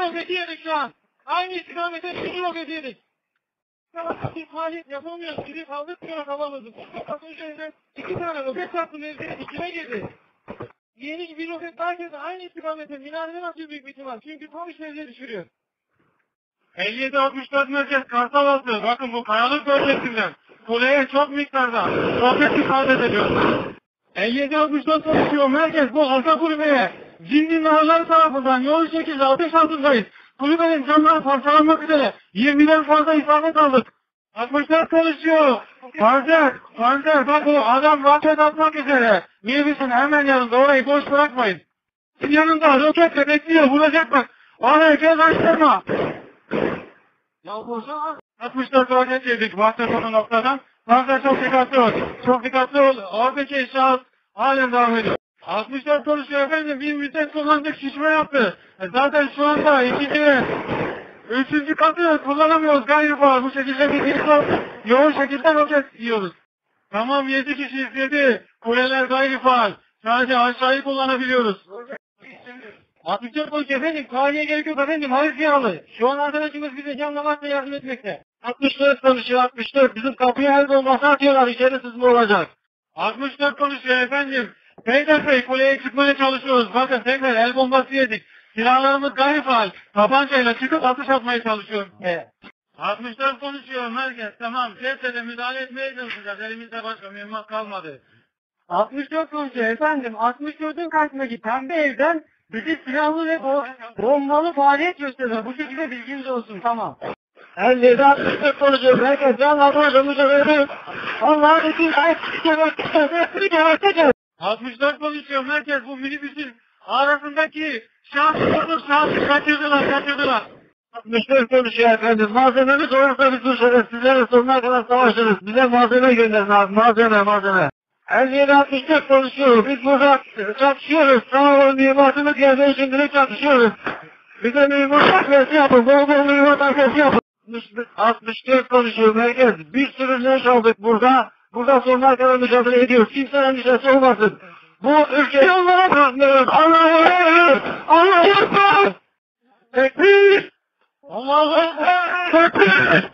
roketi yedik şu an. Aynı istikamete roketi yedik. Bir faaliyet yapamıyoruz. Biri kaldırmıyor alamadık. Az önce iki tane roket attı mevzinin içine girdi. Yeni bir roket daha geldi. Aynı istikamete minareden atıyor büyük bir ihtimal. Çünkü tam işlevce düşürüyor. 57-64 merkez Kartal altı. Bakın bu kayalık bölgesinden. Kuleye çok miktarda roket isabet ediyor. 57-64 çalışıyor merkez bu arka kulübeye. Cindi narlar tarafından yoğun şekilde ateş altındayız. Kulübenin camları parçalanmak üzere. 20'den fazla isabet aldık. 64 çalışıyor. Panzer, panzer bak o adam roket atmak üzere. Minibüsün hemen yanında orayı boş bırakmayın. Yanında roketle bekliyor vuracak bak. Oraya göz açtırma. Ya boşa 64 roket yedik bahsettiğim noktadan. Panzer çok dikkatli ol. Çok dikkatli ol. Oradaki şahıs halen devam ediyor. 64 konuşuyor efendim. Bir vites kullandık şişme yaptı. E zaten şu anda ikinci üçüncü katı kullanamıyoruz galiba. Bu şekilde bir insan yoğun şekilde roket yiyoruz. Tamam 7 kişi izledi. Kuleler gayri faal. Sadece aşağıyı kullanabiliyoruz. 64 konuş efendim. Tarihe gerek yok efendim. Hayır yağlı. Şu an arkadaşımız bize canlamakla yardım etmekte. 64 konuşuyor 64. Bizim kapıya el bombası atıyorlar. İçeri sızma olacak. 64 konuşuyor efendim. Peyderpey kuleye çıkmaya çalışıyoruz. Bakın tekrar el bombası yedik. Silahlarımız gayri faal. Tabancayla çıkıp atış atmaya çalışıyoruz. Evet. 64 konuşuyor merkez. Tamam. Sesle müdahale etmeye çalışacağız. Elimizde başka mühimmat kalmadı. 64 konuşuyor efendim. 64'ün karşısındaki pembe evden bizi silahlı ve bo bombalı faaliyet gösteriyor. Bu şekilde bilginiz olsun. Tamam. 57 64 konuşuyor. Ben arkadaşımızı veriyorum. Allah'ın için ayıp. 64 konuşuyor merkez bu minibüsün arasındaki şahsımız şahsı kaçırdılar kaçırdılar. 64 konuşuyor efendim. Malzememiz olursa biz bu şerefsizlere sonuna kadar savaşırız. Bize malzeme gönderin abi. Malzeme malzeme. 57 64 konuşuyor. Biz burada çatışıyoruz. Tamam mimarımız geldiği için direkt çatışıyoruz. Bize mimar takviyesi yapın. Bol bol mimar takviyesi yapın. 64 konuşuyor merkez. Bir sürü leş aldık burada. Buradan sonuna kadar mücadele ediyoruz. Kimsenin mücadelesi olmasın. Bu ülkeyi onlara kazanıyoruz. Allah'a veriyoruz. Allah'a veriyoruz. Tekbir. Allah'a veriyoruz. Tekbir.